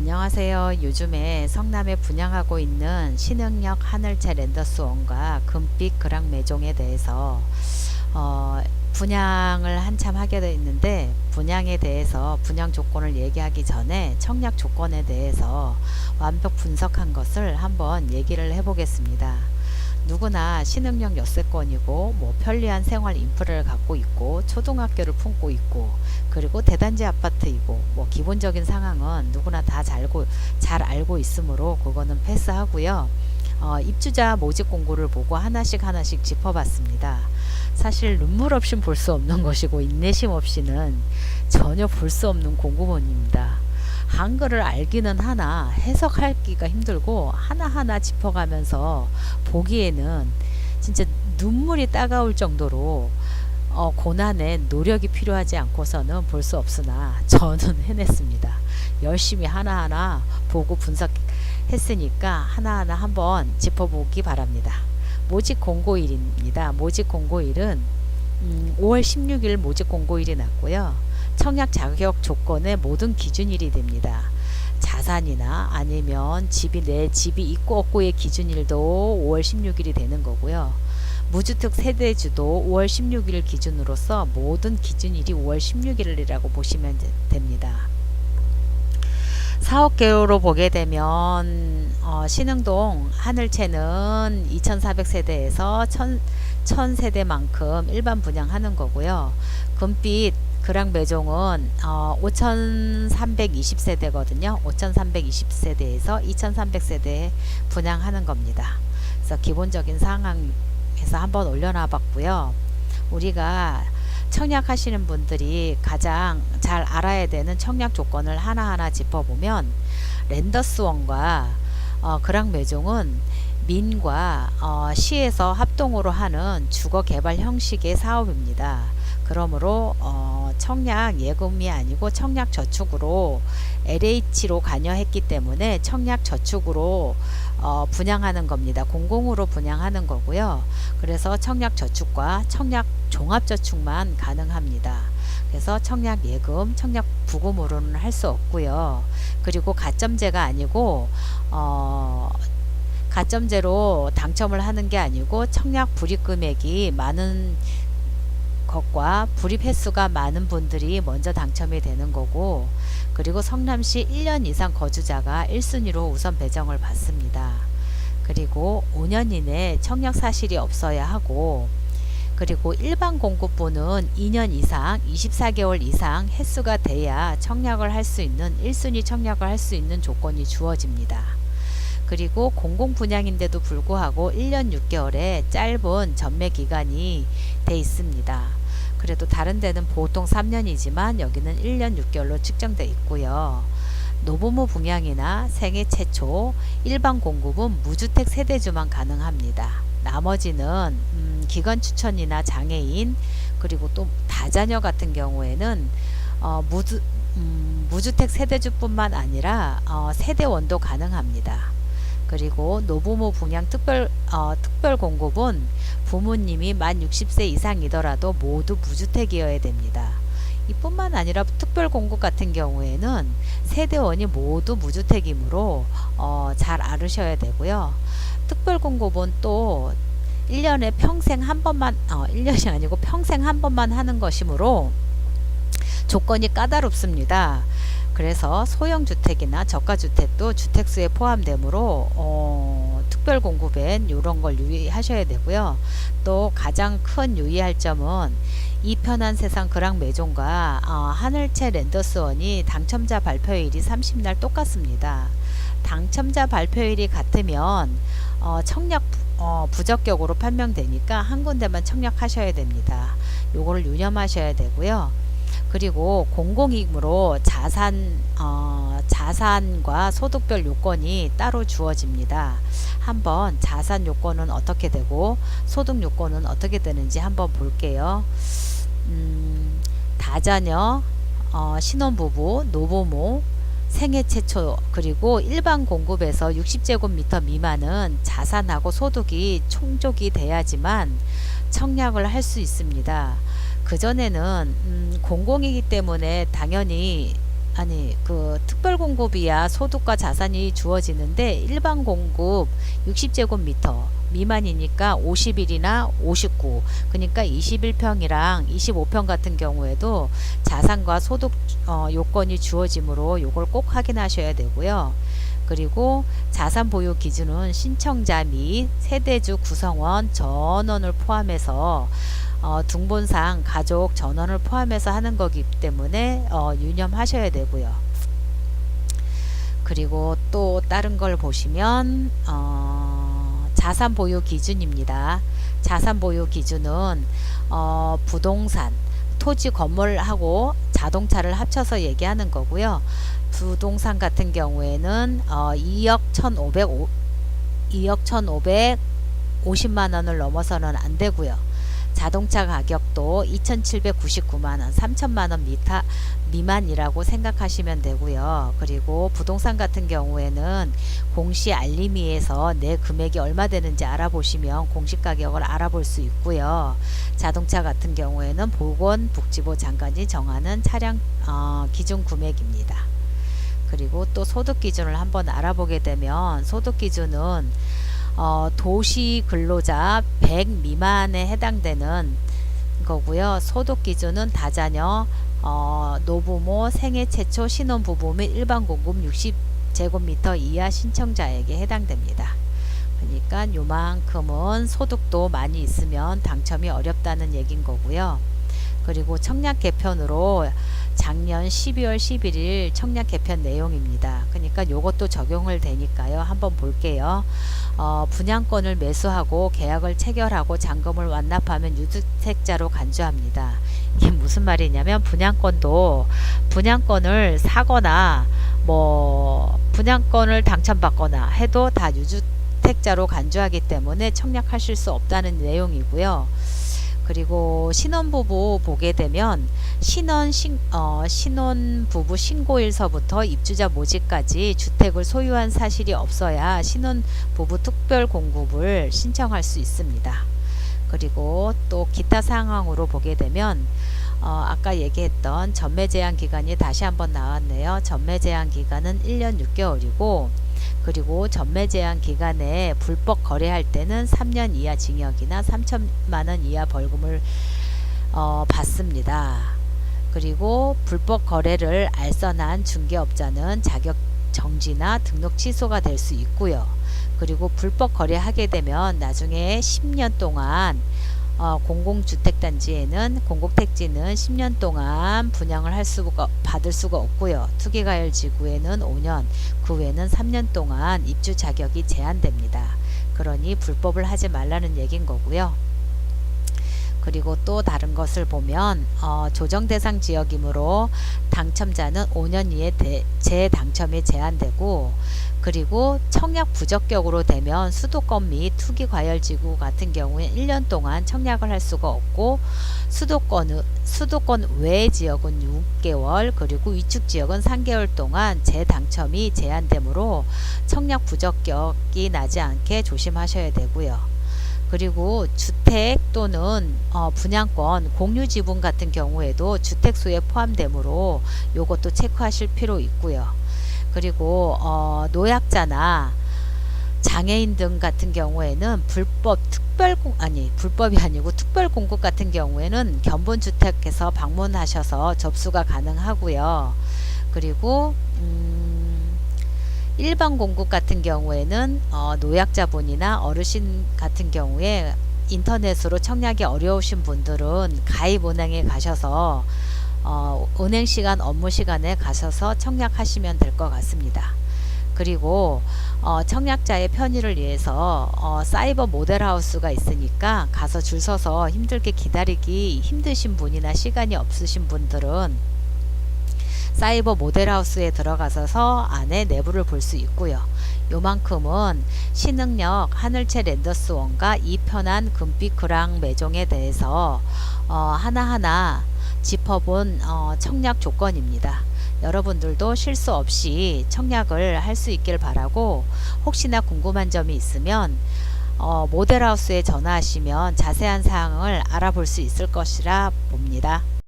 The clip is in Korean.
안녕하세요. 요즘에 성남에 분양하고 있는 신흥역 하늘채 랜더스원과 금빛 그랑 매종에 대해서 어, 분양을 한참 하게 돼 있는데 분양에 대해서 분양 조건을 얘기하기 전에 청약 조건에 대해서 완벽 분석한 것을 한번 얘기를 해보겠습니다. 누구나 신흥역 역세권이고 뭐 편리한 생활 인프라를 갖고 있고 초등학교를 품고 있고 그리고 대단지 아파트이고 뭐 기본적인 상황은 누구나 다 잘 알고 잘 알고 있으므로 그거는 패스하고요. 어, 입주자 모집 공고를 보고 하나씩 하나씩 짚어봤습니다. 사실 눈물 없이 볼수 없는 것이고 인내심 없이는 전혀 볼 수 없는 공고문입니다. 한글을 알기는 하나 해석하기가 힘들고 하나하나 짚어가면서 보기에는 진짜 눈물이 따가울 정도로 어, 고난의 노력이 필요하지 않고서는 볼 수 없으나 저는 해냈습니다. 열심히 하나하나 보고 분석했으니까 하나하나 한번 짚어보기 바랍니다. 모집 공고일입니다. 모집 공고일은 음, 5월 16일 모집 공고일이 났고요. 청약 자격 조건의 모든 기준일이 됩니다. 자산이나 아니면 집이 내 집이 있고 없고의 기준일도 5월 16일이 되는 거고요. 무주택 세대주도 5월 16일 기준으로서 모든 기준일이 5월 16일이라고 보시면 되- 됩니다. 사업계로 보게 되면 어, 신흥동 하늘채는 2,400세대에서 1,000, 1,000세대만큼 일반 분양하는 거고요. 금빛 그랑 매종은 어, 5,320세대거든요. 5,320세대에서 2,300세대 분양하는 겁니다. 그래서 기본적인 상황에서 한번 올려놔 봤고요. 우리가 청약 하시는 분들이 가장 잘 알아야 되는 청약 조건을 하나하나 짚어보면 랜더스원과 어, 그랑 매종은 민과 어, 시에서 합동으로 하는 주거 개발 형식의 사업입니다. 그러므로 어, 청약 예금이 아니고 청약 저축으로 LH로 관여했기 때문에 청약 저축으로 어, 분양하는 겁니다. 공공으로 분양하는 거고요. 그래서 청약 저축과 청약 종합 저축만 가능합니다. 그래서 청약 예금, 청약 부금으로는 할 수 없고요. 그리고 가점제가 아니고 어, 가점제로 당첨을 하는 게 아니고 청약 불입 금액이 많은 것과 불입 횟수가 많은 분들이 먼저 당첨이 되는 거고 그리고 성남시 1년 이상 거주자가 1순위로 우선 배정을 받습니다. 그리고 5년 이내 청약 사실이 없어야 하고 그리고 일반 공급부는 2년 이상 24개월 이상 횟수가 돼야 청약을 할 수 있는 1순위 청약을 할 수 있는 조건이 주어집니다. 그리고 공공 분양인데도 불구하고 1년 6개월의 짧은 전매 기간이 돼 있습니다. 그래도 다른 데는 보통 3년이지만 여기는 1년 6개월로 측정돼 있고요. 노부모 분양이나 생애 최초 일반 공급은 무주택 세대주만 가능합니다. 나머지는 음, 기관 추천이나 장애인 그리고 또 다자녀 같은 경우에는 어, 무주, 음, 무주택 세대주뿐만 아니라 어, 세대원도 가능합니다. 그리고 노부모 분양 특별 어, 특별 공급은 부모님이 만 60세 이상이더라도 모두 무주택이어야 됩니다. 이뿐만 아니라 특별 공급 같은 경우에는 세대원이 모두 무주택이므로 어, 잘 알으셔야 되고요. 특별 공급은 또 1년에 평생 한 번만 어, 1년이 아니고 평생 한 번만 하는 것이므로 조건이 까다롭습니다. 그래서 소형 주택이나 저가 주택도 주택수에 포함되므로 어, 특별 공급엔 이런 걸 유의하셔야 되고요. 또 가장 큰 유의할 점은 이 편한 세상 그랑 매종과 어, 하늘채 랜더스원이 당첨자 발표일이 30날 똑같습니다. 당첨자 발표일이 같으면 어, 청약 부- 어, 부적격으로 판명되니까 한 군데만 청약하셔야 됩니다. 요거를 유념하셔야 되고요. 그리고 공공이익으로 자산 어, 자산과 소득별 요건이 따로 주어집니다. 한번 자산 요건은 어떻게 되고 소득 요건은 어떻게 되는지 한번 볼게요. 음, 다자녀, 어, 신혼부부, 노부모, 생애 최초 그리고 일반 공급에서 60제곱미터 미만은 자산하고 소득이 충족이 돼야지만 청약을 할 수 있습니다. 그전에는 음, 공공이기 때문에 당연히 아니 그 특별 공급이야 소득과 자산이 주어지는데 일반 공급 60제곱미터 미만이니까 50일이나 59 그러니까 21평이랑 25평 같은 경우에도 자산과 소득 어, 요건이 주어지므로 요걸 꼭 확인하셔야 되고요. 그리고 자산 보유 기준은 신청자 및 세대주 구성원 전원을 포함해서 어, 등본상 가족 전원을 포함해서 하는 거기 때문에 어, 유념하셔야 되고요. 그리고 또 다른 걸 보시면 어, 자산 보유 기준입니다. 자산 보유 기준은 어, 부동산, 토지 건물하고 자동차를 합쳐서 얘기하는 거고요. 부동산 같은 경우에는 어, 2억 1,500 2억 1,550만 원을 넘어서는 안 되고요. 자동차 가격도 2,799만 원, 3천만 원 미타 미만이라고 생각하시면 되고요. 그리고 부동산 같은 경우에는 공시 알림이에서 내 금액이 얼마 되는지 알아보시면 공시 가격을 알아볼 수 있고요. 자동차 같은 경우에는 보건복지부 장관이 정하는 차량 어, 기준 금액입니다. 그리고 또 소득 기준을 한번 알아보게 되면 소득 기준은 어, 도시 근로자 100 미만에 해당되는 거고요. 소득 기준은 다자녀, 어, 노부모, 생애 최초 신혼부부 및 일반 공급 60제곱미터 이하 신청자에게 해당됩니다. 그러니까 요만큼은 소득도 많이 있으면 당첨이 어렵다는 얘긴 거고요. 그리고 청약 개편으로 작년 12월 11일 청약 개편 내용입니다. 그러니까 요것도 적용을 되니까요. 한번 볼게요. 어, 분양권을 매수하고 계약을 체결하고 잔금을 완납하면 유주택자로 간주합니다. 이게 무슨 말이냐면 분양권도 분양권을 사거나 뭐 분양권을 당첨받거나 해도 다 유주택자로 간주하기 때문에 청약하실 수 없다는 내용이고요. 그리고 신혼부부 보게 되면 신혼 신, 어, 신혼부부 신고일서부터 입주자 모집까지 주택을 소유한 사실이 없어야 신혼부부 특별 공급을 신청할 수 있습니다. 그리고 또 기타 상황으로 보게 되면 어, 아까 얘기했던 전매 제한 기간이 다시 한번 나왔네요. 전매 제한 기간은 1년 6개월이고 그리고 전매 제한 기간에 불법 거래할 때는 3년 이하 징역이나 3천만 원 이하 벌금을 어, 받습니다. 그리고 불법 거래를 알선한 중개업자는 자격 정지나 등록 취소가 될 수 있고요. 그리고 불법 거래하게 되면 나중에 10년 동안 어, 공공주택단지에는 공공택지는 10년 동안 분양을 할 수가 받을 수가 없고요. 투기가열지구에는 5년, 그 외에는 3년 동안 입주 자격이 제한됩니다. 그러니 불법을 하지 말라는 얘긴 거고요. 그리고 또 다른 것을 보면 어, 조정 대상 지역이므로 당첨자는 5년 이에 대, 재당첨이 제한되고 그리고 청약 부적격으로 되면 수도권 및 투기 과열 지구 같은 경우에 1년 동안 청약을 할 수가 없고 수도권 수도권 외 지역은 6개월 그리고 위축 지역은 3개월 동안 재당첨이 제한되므로 청약 부적격이 나지 않게 조심하셔야 되고요. 그리고 주택 또는 어, 분양권 공유 지분 같은 경우에도 주택수에 포함되므로 요것도 체크하실 필요 있고요. 그리고 어, 노약자나 장애인 등 같은 경우에는 불법 특별 공 아니 불법이 아니고 특별 공급 같은 경우에는 견본 주택에서 방문하셔서 접수가 가능하고요. 그리고 음, 일반 공급 같은 경우에는 어, 노약자분이나 어르신 같은 경우에 인터넷으로 청약이 어려우신 분들은 가입 은행에 가셔서 어, 은행 시간 업무 시간에 가셔서 청약하시면 될 것 같습니다. 그리고 어, 청약자의 편의를 위해서 어, 사이버 모델하우스가 있으니까 가서 줄 서서 힘들게 기다리기 힘드신 분이나 시간이 없으신 분들은 사이버 모델하우스에 들어가서 안에 내부를 볼 수 있고요. 요만큼은 신흥역 하늘채 랜더스원과 이편한 금빛 그랑 매종에 대해서 어, 하나하나 짚어본 어, 청약 조건입니다. 여러분들도 실수 없이 청약을 할 수 있길 바라고 혹시나 궁금한 점이 있으면 어, 모델하우스에 전화하시면 자세한 사항을 알아볼 수 있을 것이라 봅니다.